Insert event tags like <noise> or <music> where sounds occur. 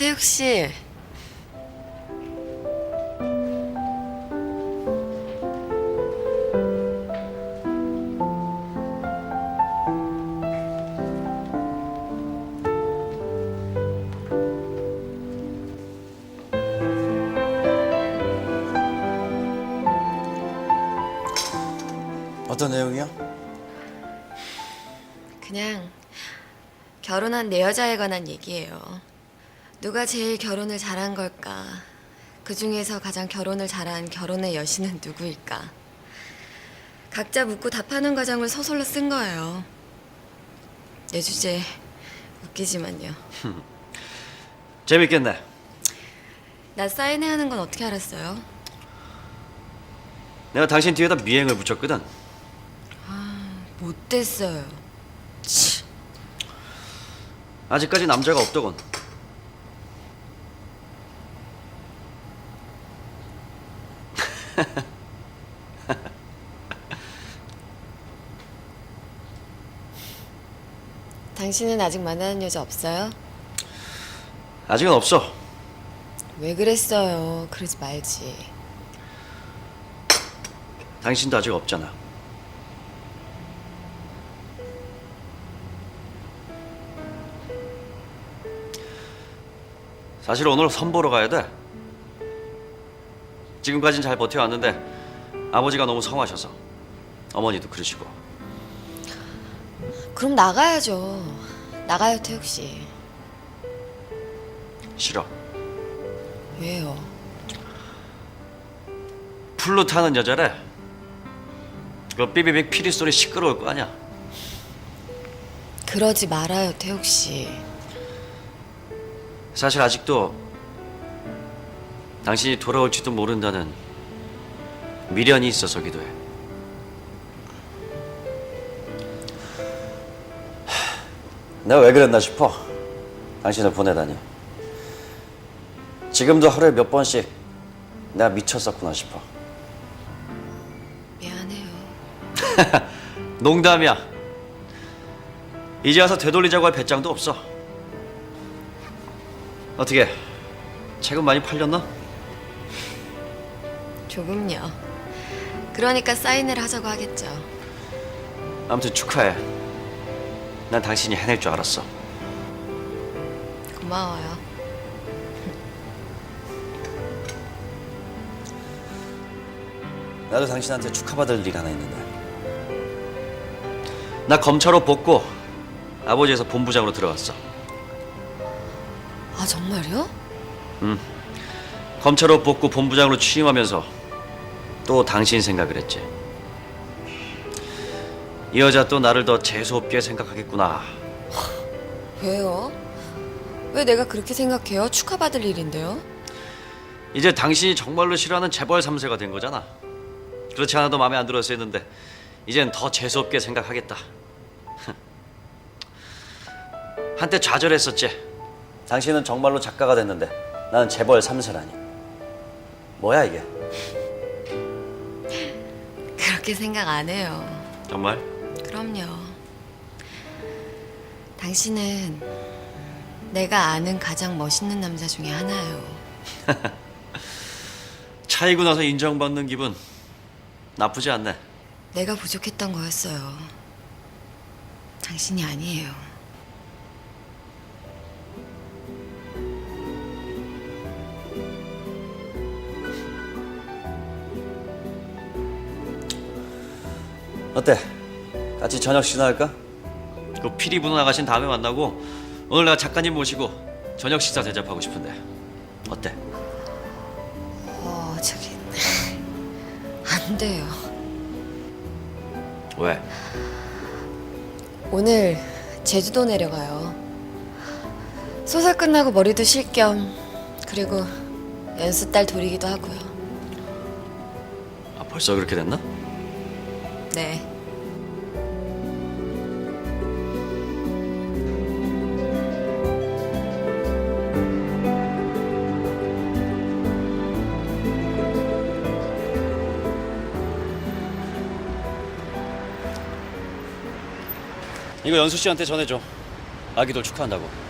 태욱 씨. 어떤 내용이요? 그냥 결혼한 내 여자에 관한 얘기예요. 누가 제일 결혼을 잘한 걸까? 그 중에서 가장 결혼을 잘한 결혼의 여신은 누구일까? 각자 묻고 답하는 과정을 서술로 쓴 거예요. 내 주제 웃기지만요. <laughs> 재밌겠네. 나 사인회 하는 건 어떻게 알았어요? 내가 당신 뒤에다 미행을 붙였거든. 못됐어요. 치. 아직까지 남자가 없더군. <laughs> 당신은 아직 만나는 여자 없어요? 아직은 없어. 왜 그랬어요? 그러지 말지. 당신도 아직 없잖아. 사실 오늘 선 보러 가야 돼. 지금까진 잘 버텨왔는데 아버지가 너무 성하셔서 어머니도 그러시고 그럼 나가야죠. 나가요, 태욱 씨. 싫어. 왜요? 풀로 타는 여자래. 그 삐비빅 피리 소리 시끄러울 거 아니야. 그러지 말아요, 태욱 씨. 사실 아직도 당신이 돌아올지도 모른다는 미련이 있어서 기도 해. 내가 왜 그랬나 싶어. 당신을 보내다니. 지금도 하루에 몇 번씩 내가 미쳤었구나 싶어. 미안해요. <laughs> 농담이야. 이제 와서 되돌리자고 할 배짱도 없어. 어떻게 책은 많이 팔렸나? 조금요. 그러니까 사인을 하자고 하겠죠. 아무튼 축하해. 난 당신이 해낼 줄 알았어. 고마워요. 나도 당신한테 축하받을 일 하나 있는데. 나 검찰로 뽑고 아버지에서 본부장으로 들어갔어. 아, 정말요? 검찰로 뽑고 본부장으로 취임하면서 또 당신 생각을 했지. 이 여자 또 나를 더 재수없게 생각하겠구나. 왜요? 왜 내가 그렇게 생각해요? 축하받을 일인데요? 이제 당신이 정말로 싫어하는 재벌 3세가 된 거잖아. 그렇지 않아도 마음에 안 들었어 했는데 이젠 더 재수없게 생각하겠다. <laughs> 한때 좌절했었지. 당신은 정말로 작가가 됐는데 나는 재벌 3세라니. 뭐야 이게? 그렇게 생각 안 해요. 정말? 그럼요. 당신은 내가 아는 가장 멋있는 남자 중에 하나예요. <laughs> 차이고 나서 인정받는 기분 나쁘지 않네. 내가 부족했던 거였어요. 당신이 아니에요. 어때? 같이 저녁 식사 할까? 그 피리 분호 나가신 다음에 만나고 오늘 내가 작가님 모시고 저녁 식사 대접하고 싶은데 어때? 어, 저기 안 돼요. 왜? 오늘 제주도 내려가요. 소설 끝나고 머리도 쉴 겸 그리고 연수 딸 돌이기도 하고요. 아 벌써 그렇게 됐나? 네. 이거 연수 씨한테 전해줘. 아기돌 축하한다고.